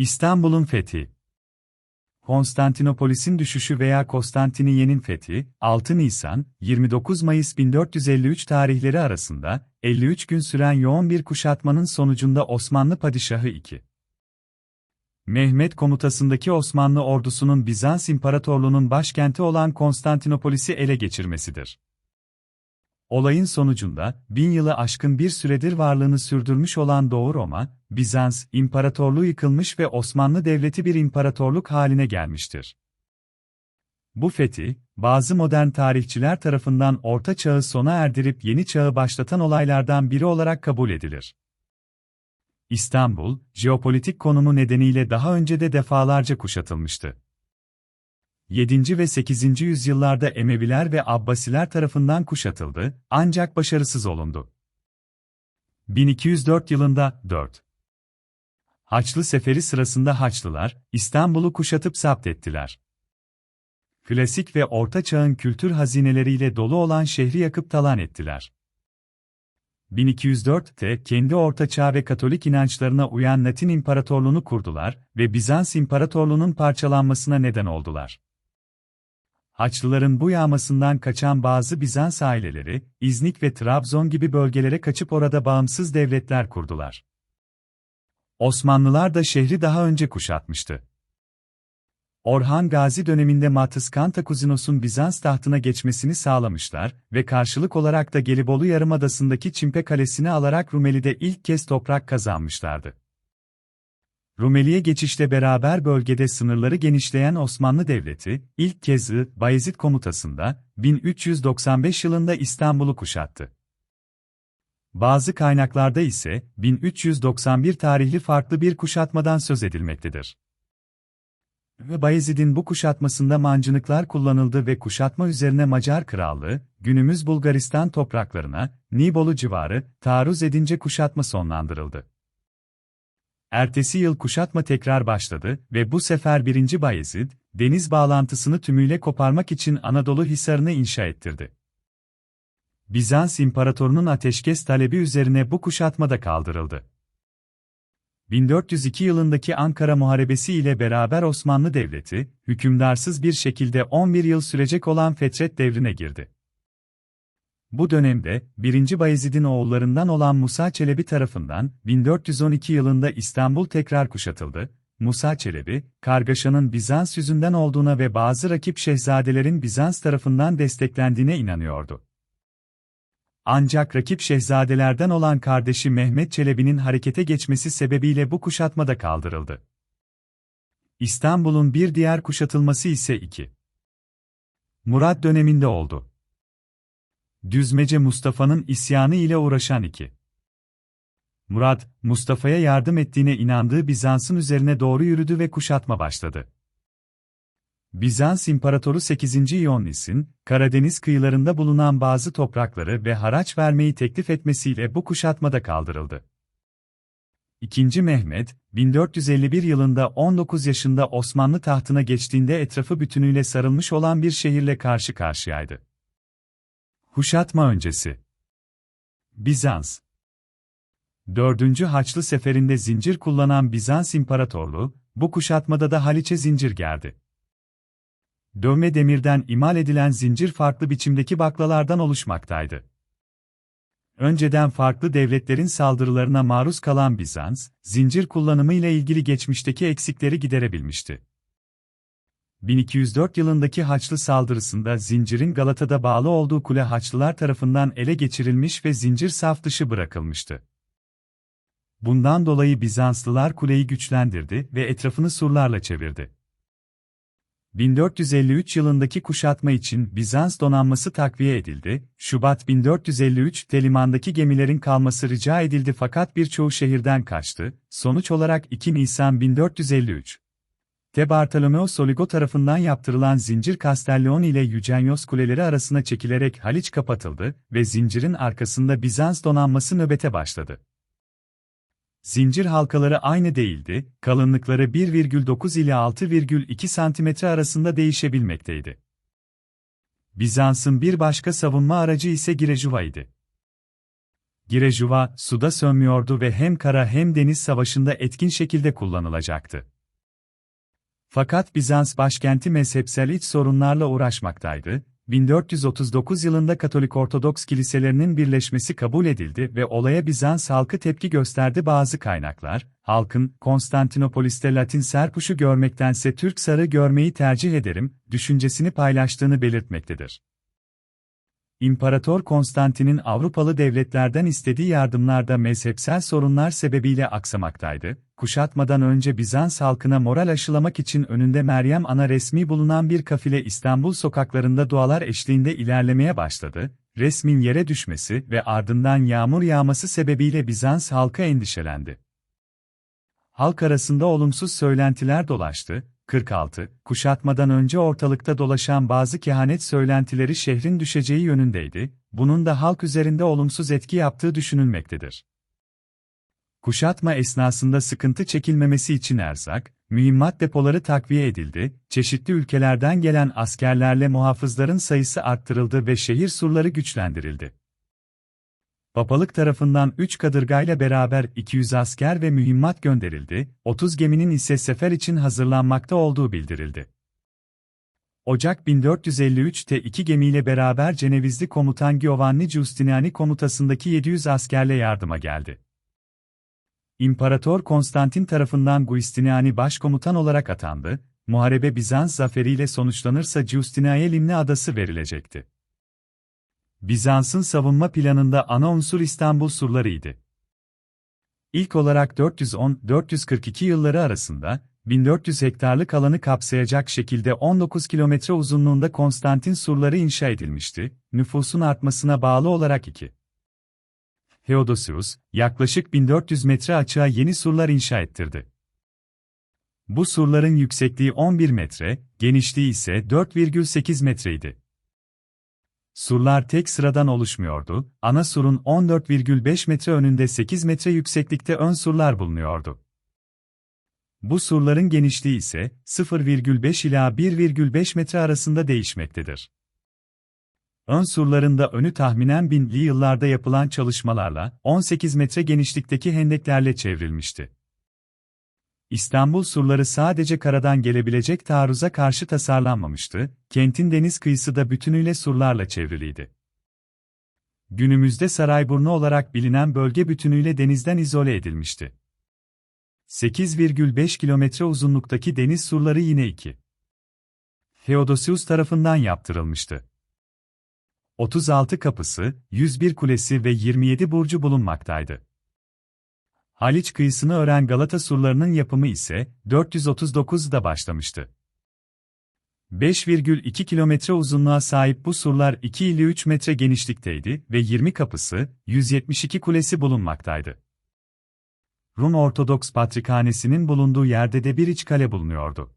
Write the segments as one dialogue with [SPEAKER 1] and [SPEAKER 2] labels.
[SPEAKER 1] İstanbul'un fethi Konstantinopolis'in düşüşü veya Konstantiniye'nin fethi, 6 Nisan, 29 Mayıs 1453 tarihleri arasında, 53 gün süren yoğun bir kuşatmanın sonucunda Osmanlı Padişahı 2. Mehmet komutasındaki Osmanlı ordusunun Bizans İmparatorluğu'nun başkenti olan Konstantinopolis'i ele geçirmesidir. Olayın sonucunda, bin yılı aşkın bir süredir varlığını sürdürmüş olan Doğu Roma, Bizans İmparatorluğu yıkılmış ve Osmanlı Devleti bir imparatorluk haline gelmiştir. Bu fethi, bazı modern tarihçiler tarafından Orta Çağ'ı sona erdirip yeni çağı başlatan olaylardan biri olarak kabul edilir. İstanbul, jeopolitik konumu nedeniyle daha önce de defalarca kuşatılmıştı. 7. ve 8. yüzyıllarda Emeviler ve Abbasiler tarafından kuşatıldı, ancak başarısız olundu. 1204 yılında 4. Haçlı Seferi sırasında Haçlılar, İstanbul'u kuşatıp zapt ettiler. Klasik ve Orta Çağ'ın kültür hazineleriyle dolu olan şehri yakıp talan ettiler. 1204'te kendi Orta Çağ ve Katolik inançlarına uyan Latin İmparatorluğunu kurdular ve Bizans İmparatorluğu'nun parçalanmasına neden oldular. Haçlıların bu yağmasından kaçan bazı Bizans aileleri, İznik ve Trabzon gibi bölgelere kaçıp orada bağımsız devletler kurdular. Osmanlılar da şehri daha önce kuşatmıştı. Orhan Gazi döneminde Matız Kantakuzinos'un Bizans tahtına geçmesini sağlamışlar ve karşılık olarak da Gelibolu Yarımadası'ndaki Çimpe Kalesi'ni alarak Rumeli'de ilk kez toprak kazanmışlardı. Rumeli'ye geçişle beraber bölgede sınırları genişleyen Osmanlı Devleti, ilk kez Bayezid komutasında, 1395 yılında İstanbul'u kuşattı. Bazı kaynaklarda ise 1391 tarihli farklı bir kuşatmadan söz edilmektedir. Ve Bayezid'in bu kuşatmasında mancınıklar kullanıldı ve kuşatma üzerine Macar Krallığı, günümüz Bulgaristan topraklarına, Nibolu civarı, taarruz edince kuşatma sonlandırıldı. Ertesi yıl kuşatma tekrar başladı ve bu sefer 1. Bayezid, deniz bağlantısını tümüyle koparmak için Anadolu Hisarı'nı inşa ettirdi. Bizans İmparatorunun ateşkes talebi üzerine bu kuşatma da kaldırıldı. 1402 yılındaki Ankara Muharebesi ile beraber Osmanlı Devleti, hükümdarsız bir şekilde 11 yıl sürecek olan Fetret devrine girdi. Bu dönemde, 1. Bayezid'in oğullarından olan Musa Çelebi tarafından 1412 yılında İstanbul tekrar kuşatıldı. Musa Çelebi, kargaşanın Bizans yüzünden olduğuna ve bazı rakip şehzadelerin Bizans tarafından desteklendiğine inanıyordu. Ancak rakip şehzadelerden olan kardeşi Mehmet Çelebi'nin harekete geçmesi sebebiyle bu kuşatma da kaldırıldı. İstanbul'un bir diğer kuşatılması ise 2. Murat döneminde oldu. Düzmece Mustafa'nın isyanı ile uğraşan iki. Murat, Mustafa'ya yardım ettiğine inandığı Bizans'ın üzerine doğru yürüdü ve kuşatma başladı. Bizans İmparatoru 8. Ioannis'in, Karadeniz kıyılarında bulunan bazı toprakları ve haraç vermeyi teklif etmesiyle bu kuşatmada kaldırıldı. İkinci Mehmet, 1451 yılında 19 yaşında Osmanlı tahtına geçtiğinde etrafı bütünüyle sarılmış olan bir şehirle karşı karşıyaydı. Kuşatma öncesi Bizans 4. Haçlı Seferi'nde zincir kullanan Bizans İmparatorluğu, bu kuşatmada da Haliç'e zincir gerdi. Dövme demirden imal edilen zincir farklı biçimdeki baklalardan oluşmaktaydı. Önceden farklı devletlerin saldırılarına maruz kalan Bizans, zincir kullanımı ile ilgili geçmişteki eksikleri giderebilmişti. 1204 yılındaki Haçlı saldırısında zincirin Galata'da bağlı olduğu kule Haçlılar tarafından ele geçirilmiş ve zincir saf dışı bırakılmıştı. Bundan dolayı Bizanslılar kuleyi güçlendirdi ve etrafını surlarla çevirdi. 1453 yılındaki kuşatma için Bizans donanması takviye edildi, Şubat 1453'te limandaki gemilerin kalması rica edildi fakat birçoğu şehirden kaçtı, sonuç olarak 2 Nisan 1453. Te Bartolomeo Soligo tarafından yaptırılan zincir Castellon ile Eugenyos kuleleri arasına çekilerek Haliç kapatıldı ve zincirin arkasında Bizans donanması nöbete başladı. Zincir halkaları aynı değildi, kalınlıkları 1,9 ile 6,2 cm arasında değişebilmekteydi. Bizans'ın bir başka savunma aracı ise Girejuva idi. Girejuva, suda sönmüyordu ve hem kara hem deniz savaşında etkin şekilde kullanılacaktı. Fakat Bizans başkenti mezhepsel iç sorunlarla uğraşmaktaydı, 1439 yılında Katolik Ortodoks kiliselerinin birleşmesi kabul edildi ve olaya Bizans halkı tepki gösterdi bazı kaynaklar, halkın Konstantinopolis'te Latin serpuşu görmektense Türk sarı görmeyi tercih ederim, düşüncesini paylaştığını belirtmektedir. İmparator Konstantin'in Avrupalı devletlerden istediği yardımlarda mezhepsel sorunlar sebebiyle aksamaktaydı. Kuşatmadan önce Bizans halkına moral aşılamak için önünde Meryem Ana resmi bulunan bir kafile İstanbul sokaklarında dualar eşliğinde ilerlemeye başladı. Resmin yere düşmesi ve ardından yağmur yağması sebebiyle Bizans halka endişelendi. Halk arasında olumsuz söylentiler dolaştı, 46. Kuşatmadan önce ortalıkta dolaşan bazı kehanet söylentileri şehrin düşeceği yönündeydi, bunun da halk üzerinde olumsuz etki yaptığı düşünülmektedir. Kuşatma esnasında sıkıntı çekilmemesi için erzak, mühimmat depoları takviye edildi, çeşitli ülkelerden gelen askerlerle muhafızların sayısı arttırıldı ve şehir surları güçlendirildi. Papalık tarafından 3 kadırgayla beraber 200 asker ve mühimmat gönderildi, 30 geminin ise sefer için hazırlanmakta olduğu bildirildi. Ocak 1453'te iki gemiyle beraber Cenevizli komutan Giovanni Giustiniani komutasındaki 700 askerle yardıma geldi. İmparator Konstantin tarafından Giustiniani başkomutan olarak atandı, muharebe Bizans zaferiyle sonuçlanırsa Giustiniani'ye Limni adası verilecekti. Bizans'ın savunma planında ana unsur İstanbul surlarıydı. İlk olarak 410-442 yılları arasında, 1400 hektarlık alanı kapsayacak şekilde 19 kilometre uzunluğunda Konstantin surları inşa edilmişti, nüfusun artmasına bağlı olarak 2. Theodosius, yaklaşık 1400 metre açığa yeni surlar inşa ettirdi. Bu surların yüksekliği 11 metre, genişliği ise 4,8 metreydi. Surlar tek sıradan oluşmuyordu, ana surun 14,5 metre önünde 8 metre yükseklikte ön surlar bulunuyordu. Bu surların genişliği ise 0,5 ila 1,5 metre arasında değişmektedir. Ön surlarında önü tahminen binli yıllarda yapılan çalışmalarla 18 metre genişlikteki hendeklerle çevrilmişti. İstanbul surları sadece karadan gelebilecek taarruza karşı tasarlanmamıştı, kentin deniz kıyısı da bütünüyle surlarla çevriliydi. Günümüzde Sarayburnu olarak bilinen bölge bütünüyle denizden izole edilmişti. 8,5 kilometre uzunluktaki deniz surları yine 2. Theodosius tarafından yaptırılmıştı. 36 kapısı, 101 kulesi ve 27 burcu bulunmaktaydı. Haliç kıyısını ören Galata surlarının yapımı ise 439'da başlamıştı. 5,2 kilometre uzunluğa sahip bu surlar 2 ile 3 metre genişlikteydi ve 20 kapısı, 172 kulesi bulunmaktaydı. Rum Ortodoks Patrikhanesi'nin bulunduğu yerde de bir iç kale bulunuyordu.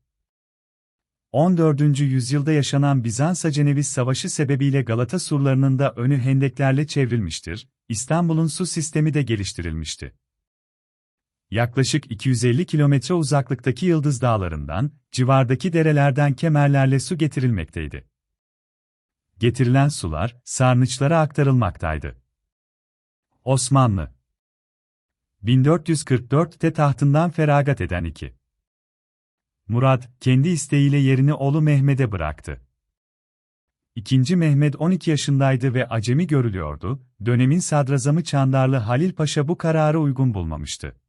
[SPEAKER 1] 14. yüzyılda yaşanan Bizans-Ceneviz Savaşı sebebiyle Galata surlarının da önü hendeklerle çevrilmiştir, İstanbul'un su sistemi de geliştirilmişti yaklaşık 250 kilometre uzaklıktaki Yıldız Dağları'ndan, civardaki derelerden kemerlerle su getirilmekteydi. Getirilen sular, sarnıçlara aktarılmaktaydı. Osmanlı 1444'te tahtından feragat eden 2. Murat, kendi isteğiyle yerini oğlu Mehmet'e bıraktı. İkinci Mehmet 12 yaşındaydı ve acemi görülüyordu, dönemin sadrazamı Çandarlı Halil Paşa bu kararı uygun bulmamıştı.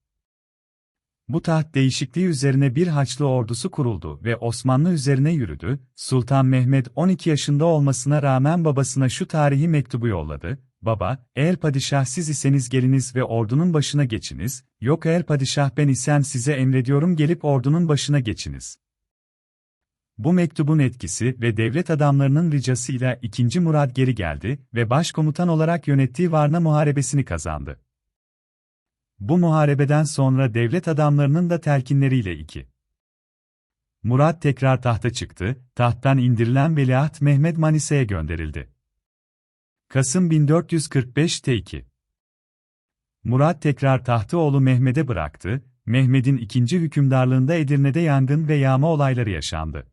[SPEAKER 1] Bu taht değişikliği üzerine bir Haçlı ordusu kuruldu ve Osmanlı üzerine yürüdü. Sultan Mehmet 12 yaşında olmasına rağmen babasına şu tarihi mektubu yolladı. Baba, eğer padişah siz iseniz geliniz ve ordunun başına geçiniz, yok eğer padişah ben isem size emrediyorum gelip ordunun başına geçiniz. Bu mektubun etkisi ve devlet adamlarının ricasıyla 2. Murad geri geldi ve başkomutan olarak yönettiği Varna Muharebesini kazandı. Bu muharebeden sonra devlet adamlarının da telkinleriyle iki. Murat tekrar tahta çıktı, tahttan indirilen veliaht Mehmet Manisa'ya gönderildi. Kasım 1445'te 2. Murat tekrar tahtı oğlu Mehmet'e bıraktı, Mehmet'in ikinci hükümdarlığında Edirne'de yangın ve yağma olayları yaşandı.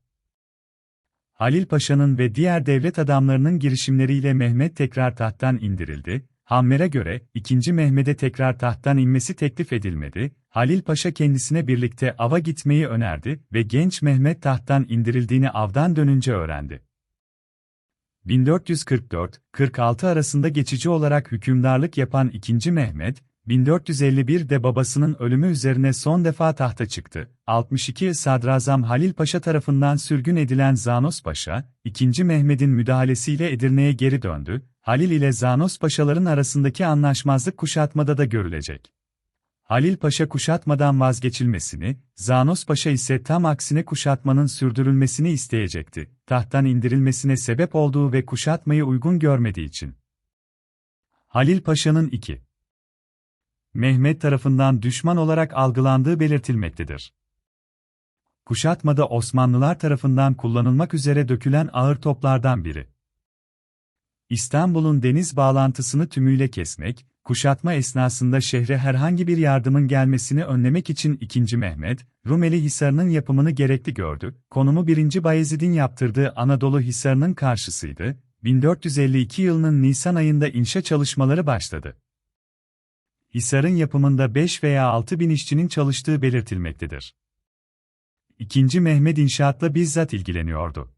[SPEAKER 1] Halil Paşa'nın ve diğer devlet adamlarının girişimleriyle Mehmet tekrar tahttan indirildi, Hammer'e göre, 2. Mehmet'e tekrar tahttan inmesi teklif edilmedi, Halil Paşa kendisine birlikte ava gitmeyi önerdi ve genç Mehmet tahttan indirildiğini avdan dönünce öğrendi. 1444-46 arasında geçici olarak hükümdarlık yapan 2. Mehmet, 1451'de babasının ölümü üzerine son defa tahta çıktı. 62 Sadrazam Halil Paşa tarafından sürgün edilen Zanos Paşa, 2. Mehmet'in müdahalesiyle Edirne'ye geri döndü. Halil ile Zanos Paşaların arasındaki anlaşmazlık kuşatmada da görülecek. Halil Paşa kuşatmadan vazgeçilmesini, Zanos Paşa ise tam aksine kuşatmanın sürdürülmesini isteyecekti. Tahttan indirilmesine sebep olduğu ve kuşatmayı uygun görmediği için. Halil Paşa'nın 2. Mehmet tarafından düşman olarak algılandığı belirtilmektedir. Kuşatmada Osmanlılar tarafından kullanılmak üzere dökülen ağır toplardan biri. İstanbul'un deniz bağlantısını tümüyle kesmek, kuşatma esnasında şehre herhangi bir yardımın gelmesini önlemek için 2. Mehmet, Rumeli Hisarı'nın yapımını gerekli gördü, konumu 1. Bayezid'in yaptırdığı Anadolu Hisarı'nın karşısıydı, 1452 yılının Nisan ayında inşa çalışmaları başladı. Hisar'ın yapımında 5 veya 6 bin işçinin çalıştığı belirtilmektedir. İkinci Mehmet inşaatla bizzat ilgileniyordu.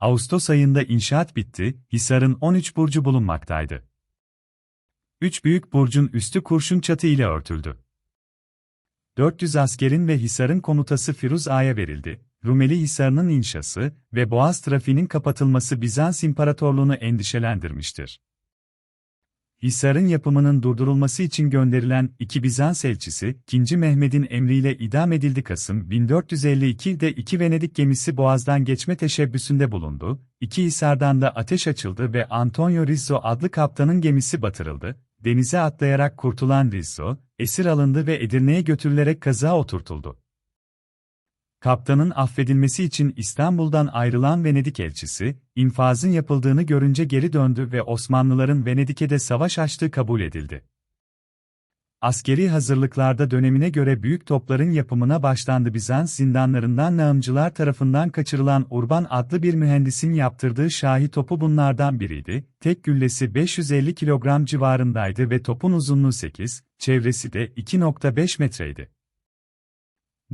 [SPEAKER 1] Ağustos ayında inşaat bitti, Hisar'ın 13 burcu bulunmaktaydı. Üç büyük burcun üstü kurşun çatı ile örtüldü. 400 askerin ve Hisar'ın komutası Firuz Ağa'ya verildi. Rumeli Hisarı'nın inşası ve Boğaz trafiğinin kapatılması Bizans İmparatorluğunu endişelendirmiştir. Hisar'ın yapımının durdurulması için gönderilen iki Bizans elçisi, 2. Mehmet'in emriyle idam edildi Kasım 1452'de iki Venedik gemisi Boğaz'dan geçme teşebbüsünde bulundu, iki Hisar'dan da ateş açıldı ve Antonio Rizzo adlı kaptanın gemisi batırıldı, denize atlayarak kurtulan Rizzo, esir alındı ve Edirne'ye götürülerek kaza oturtuldu. Kaptanın affedilmesi için İstanbul'dan ayrılan Venedik elçisi, infazın yapıldığını görünce geri döndü ve Osmanlıların Venedik'e savaş açtığı kabul edildi. Askeri hazırlıklarda dönemine göre büyük topların yapımına başlandı Bizans zindanlarından Nağımcılar tarafından kaçırılan Urban adlı bir mühendisin yaptırdığı şahi topu bunlardan biriydi, tek güllesi 550 kilogram civarındaydı ve topun uzunluğu 8, çevresi de 2.5 metreydi.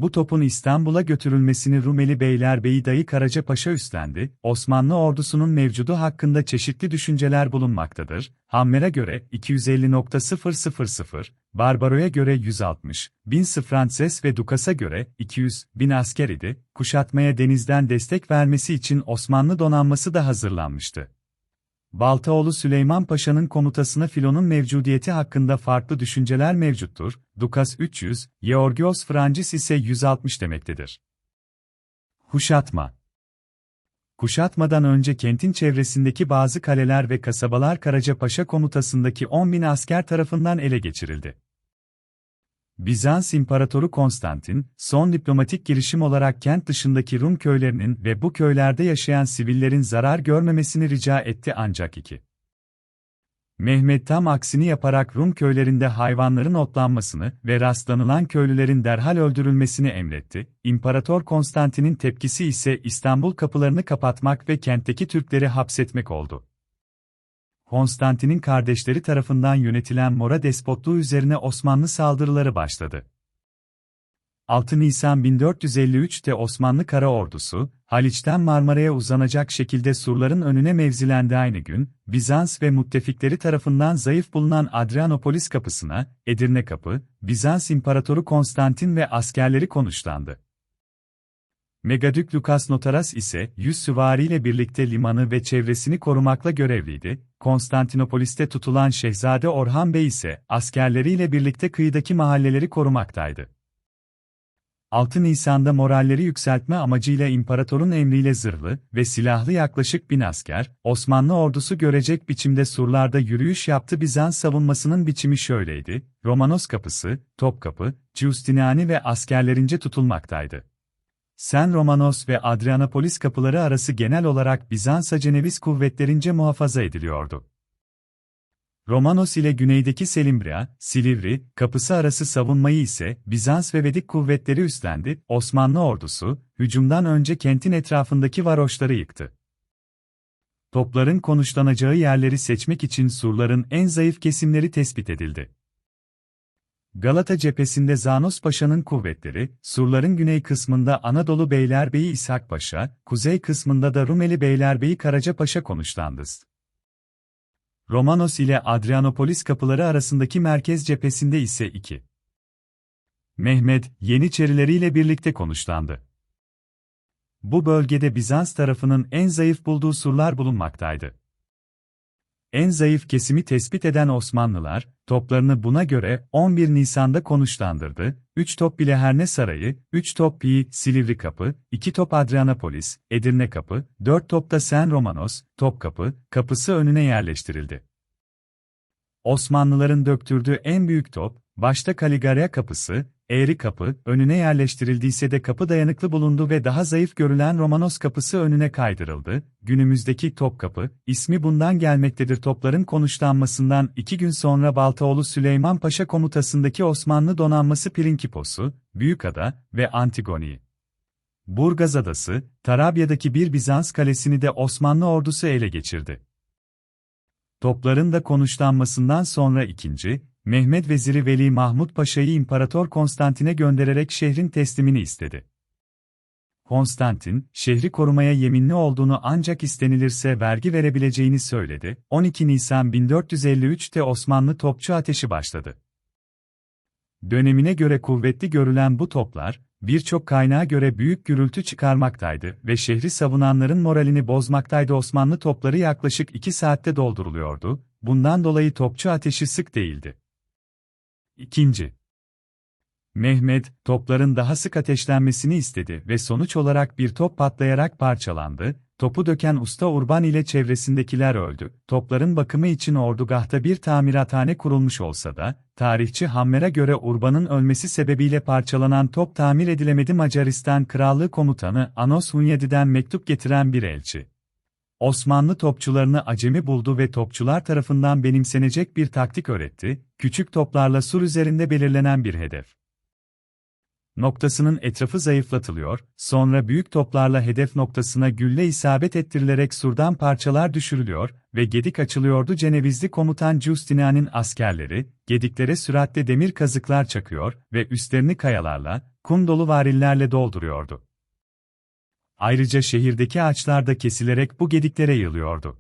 [SPEAKER 1] Bu topun İstanbul'a götürülmesini Rumeli Beylerbeyi Dayı Karaca Paşa üstlendi, Osmanlı ordusunun mevcudu hakkında çeşitli düşünceler bulunmaktadır. Hammer'e göre 250.000, Barbaro'ya göre 160, bin Franses ve Dukas'a göre 200 bin asker idi, kuşatmaya denizden destek vermesi için Osmanlı donanması da hazırlanmıştı. Baltaoğlu Süleyman Paşa'nın komutasına filonun mevcudiyeti hakkında farklı düşünceler mevcuttur. Dukas 300, Georgios Francis ise 160 demektedir. Kuşatma Kuşatmadan önce kentin çevresindeki bazı kaleler ve kasabalar Karacapaşa komutasındaki 10 bin asker tarafından ele geçirildi. Bizans İmparatoru Konstantin, son diplomatik girişim olarak kent dışındaki Rum köylerinin ve bu köylerde yaşayan sivillerin zarar görmemesini rica etti ancak iki. Mehmet tam aksini yaparak Rum köylerinde hayvanların otlanmasını ve rastlanılan köylülerin derhal öldürülmesini emretti. İmparator Konstantin'in tepkisi ise İstanbul kapılarını kapatmak ve kentteki Türkleri hapsetmek oldu. Konstantin'in kardeşleri tarafından yönetilen Mora despotluğu üzerine Osmanlı saldırıları başladı. 6 Nisan 1453'te Osmanlı Kara Ordusu, Haliç'ten Marmara'ya uzanacak şekilde surların önüne mevzilendi aynı gün, Bizans ve müttefikleri tarafından zayıf bulunan Adrianopolis kapısına, Edirne Kapı, Bizans İmparatoru Konstantin ve askerleri konuşlandı. Megadük Lukas Notaras ise, yüz süvariyle birlikte limanı ve çevresini korumakla görevliydi, Konstantinopolis'te tutulan Şehzade Orhan Bey ise, askerleriyle birlikte kıyıdaki mahalleleri korumaktaydı. 6 Nisan'da moralleri yükseltme amacıyla imparatorun emriyle zırhlı ve silahlı yaklaşık bin asker, Osmanlı ordusu görecek biçimde surlarda yürüyüş yaptı Bizans savunmasının biçimi şöyleydi, Romanos kapısı, Topkapı, Giustiniani ve askerlerince tutulmaktaydı. Sen Romanos ve Adrianopolis kapıları arası genel olarak Bizans Ceneviz kuvvetlerince muhafaza ediliyordu. Romanos ile güneydeki Selimbria, Silivri, kapısı arası savunmayı ise Bizans ve Vedik kuvvetleri üstlendi, Osmanlı ordusu, hücumdan önce kentin etrafındaki varoşları yıktı. Topların konuşlanacağı yerleri seçmek için surların en zayıf kesimleri tespit edildi. Galata cephesinde Zanos Paşa'nın kuvvetleri, surların güney kısmında Anadolu Beylerbeyi İshak Paşa, kuzey kısmında da Rumeli Beylerbeyi Karaca Paşa konuşlandı. Romanos ile Adrianopolis kapıları arasındaki merkez cephesinde ise 2. Mehmet, Yeniçerileriyle birlikte konuşlandı. Bu bölgede Bizans tarafının en zayıf bulduğu surlar bulunmaktaydı. En zayıf kesimi tespit eden Osmanlılar, toplarını buna göre 11 Nisan'da konuşlandırdı. 3 top Bileherne Sarayı, 3 top Pi, Silivri Kapı, 2 top Adrianapolis, Edirne Kapı, 4 top da Sen Romanos, Topkapı, kapısı önüne yerleştirildi. Osmanlıların döktürdüğü en büyük top, başta Kaligarya Kapısı, Eğri kapı, önüne yerleştirildiyse de kapı dayanıklı bulundu ve daha zayıf görülen Romanos kapısı önüne kaydırıldı. Günümüzdeki Topkapı, ismi bundan gelmektedir topların konuşlanmasından iki gün sonra Baltaoğlu Süleyman Paşa komutasındaki Osmanlı donanması Pirinkipos'u, Büyükada ve Antigoni'yi. Burgaz Adası, Tarabya'daki bir Bizans kalesini de Osmanlı ordusu ele geçirdi. Topların da konuşlanmasından sonra ikinci, Mehmet Veziri Veli Mahmut Paşa'yı İmparator Konstantin'e göndererek şehrin teslimini istedi. Konstantin, şehri korumaya yeminli olduğunu ancak istenilirse vergi verebileceğini söyledi. 12 Nisan 1453'te Osmanlı topçu ateşi başladı. Dönemine göre kuvvetli görülen bu toplar, birçok kaynağa göre büyük gürültü çıkarmaktaydı ve şehri savunanların moralini bozmaktaydı. Osmanlı topları yaklaşık 2 saatte dolduruluyordu, bundan dolayı topçu ateşi sık değildi. İkinci. Mehmet, topların daha sık ateşlenmesini istedi ve sonuç olarak bir top patlayarak parçalandı, topu döken usta Urban ile çevresindekiler öldü. Topların bakımı için ordugahta bir tamirathane kurulmuş olsa da, tarihçi Hammer'a göre Urban'ın ölmesi sebebiyle parçalanan top tamir edilemedi Macaristan Krallığı Komutanı Anos Hunyadi'den mektup getiren bir elçi. Osmanlı topçularını acemi buldu ve topçular tarafından benimsenecek bir taktik öğretti, küçük toplarla sur üzerinde belirlenen bir hedef. Noktasının etrafı zayıflatılıyor, sonra büyük toplarla hedef noktasına gülle isabet ettirilerek surdan parçalar düşürülüyor ve gedik açılıyordu Cenevizli komutan Justinian'in askerleri, gediklere süratle demir kazıklar çakıyor ve üstlerini kayalarla, kum dolu varillerle dolduruyordu. Ayrıca şehirdeki ağaçlar da kesilerek bu gediklere yığılıyordu.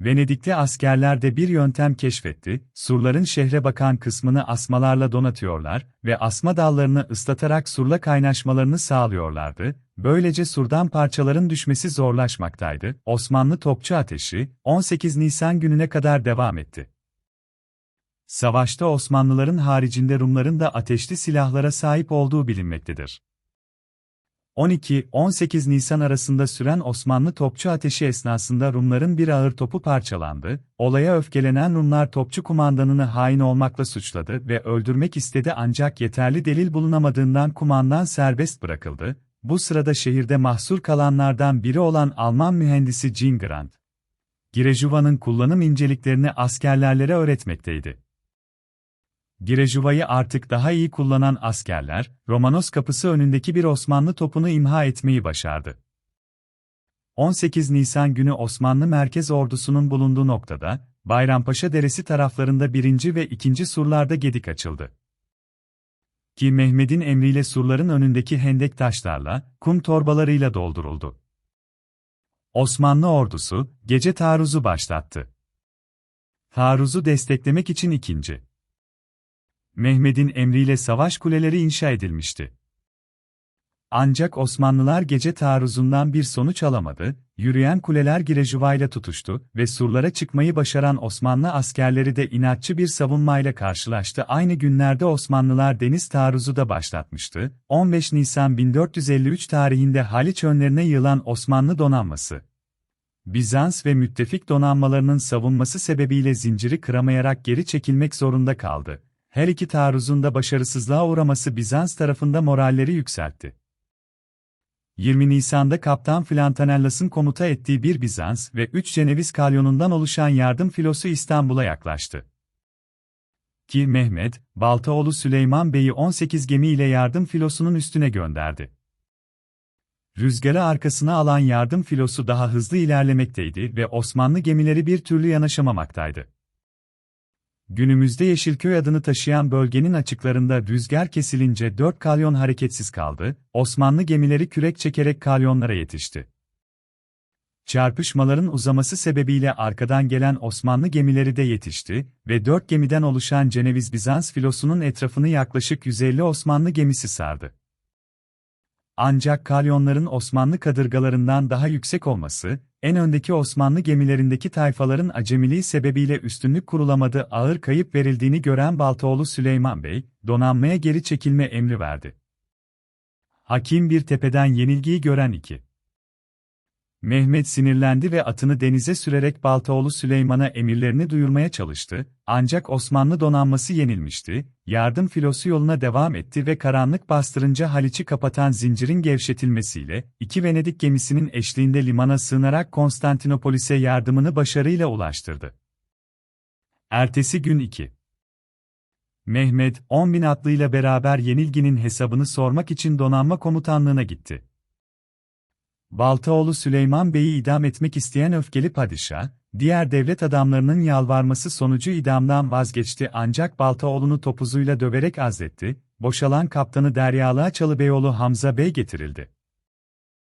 [SPEAKER 1] Venedikli askerler de bir yöntem keşfetti, surların şehre bakan kısmını asmalarla donatıyorlar ve asma dallarını ıslatarak surla kaynaşmalarını sağlıyorlardı, böylece surdan parçaların düşmesi zorlaşmaktaydı. Osmanlı topçu ateşi, 18 Nisan gününe kadar devam etti. Savaşta Osmanlıların haricinde Rumların da ateşli silahlara sahip olduğu bilinmektedir. 12-18 Nisan arasında süren Osmanlı topçu ateşi esnasında Rumların bir ağır topu parçalandı, olaya öfkelenen Rumlar topçu kumandanını hain olmakla suçladı ve öldürmek istedi ancak yeterli delil bulunamadığından kumandan serbest bırakıldı, bu sırada şehirde mahsur kalanlardan biri olan Alman mühendisi Jean Grant, Girejuva'nın kullanım inceliklerini askerlerlere öğretmekteydi. Girejuva'yı artık daha iyi kullanan askerler, Romanos kapısı önündeki bir Osmanlı topunu imha etmeyi başardı. 18 Nisan günü Osmanlı merkez ordusunun bulunduğu noktada, Bayrampaşa Deresi taraflarında 1. ve 2. surlarda gedik açıldı. Ki Mehmet'in emriyle surların önündeki hendek taşlarla, kum torbalarıyla dolduruldu. Osmanlı ordusu, gece taarruzu başlattı. Taarruzu desteklemek için 2. Mehmed'in emriyle savaş kuleleri inşa edilmişti. Ancak Osmanlılar gece taarruzundan bir sonuç alamadı, yürüyen kuleler Girejuva'yla tutuştu ve surlara çıkmayı başaran Osmanlı askerleri de inatçı bir savunmayla karşılaştı. Aynı günlerde Osmanlılar deniz taarruzu da başlatmıştı. 15 Nisan 1453 tarihinde Haliç önlerine yığılan Osmanlı donanması, Bizans ve müttefik donanmalarının savunması sebebiyle zinciri kıramayarak geri çekilmek zorunda kaldı her iki taarruzun da başarısızlığa uğraması Bizans tarafında moralleri yükseltti. 20 Nisan'da Kaptan Flantanellas'ın komuta ettiği bir Bizans ve 3 Ceneviz kalyonundan oluşan yardım filosu İstanbul'a yaklaştı. Ki Mehmet, Baltaoğlu Süleyman Bey'i 18 gemi ile yardım filosunun üstüne gönderdi. Rüzgarı arkasına alan yardım filosu daha hızlı ilerlemekteydi ve Osmanlı gemileri bir türlü yanaşamamaktaydı. Günümüzde Yeşilköy adını taşıyan bölgenin açıklarında rüzgar kesilince dört kalyon hareketsiz kaldı, Osmanlı gemileri kürek çekerek kalyonlara yetişti. Çarpışmaların uzaması sebebiyle arkadan gelen Osmanlı gemileri de yetişti ve dört gemiden oluşan Ceneviz-Bizans filosunun etrafını yaklaşık 150 Osmanlı gemisi sardı. Ancak kalyonların Osmanlı kadırgalarından daha yüksek olması, en öndeki Osmanlı gemilerindeki tayfaların acemiliği sebebiyle üstünlük kurulamadı ağır kayıp verildiğini gören Baltaoğlu Süleyman Bey, donanmaya geri çekilme emri verdi. Hakim bir tepeden yenilgiyi gören iki. Mehmet sinirlendi ve atını denize sürerek Baltaoğlu Süleyman'a emirlerini duyurmaya çalıştı, ancak Osmanlı donanması yenilmişti, yardım filosu yoluna devam etti ve karanlık bastırınca Haliç'i kapatan zincirin gevşetilmesiyle, iki Venedik gemisinin eşliğinde limana sığınarak Konstantinopolis'e yardımını başarıyla ulaştırdı. Ertesi gün 2. Mehmet, 10 bin atlıyla beraber yenilginin hesabını sormak için donanma komutanlığına gitti. Baltaoğlu Süleyman Bey'i idam etmek isteyen öfkeli padişah, diğer devlet adamlarının yalvarması sonucu idamdan vazgeçti ancak Baltaoğlu'nu topuzuyla döverek azletti, boşalan kaptanı Deryalığa Çalıbeyoğlu Hamza Bey getirildi.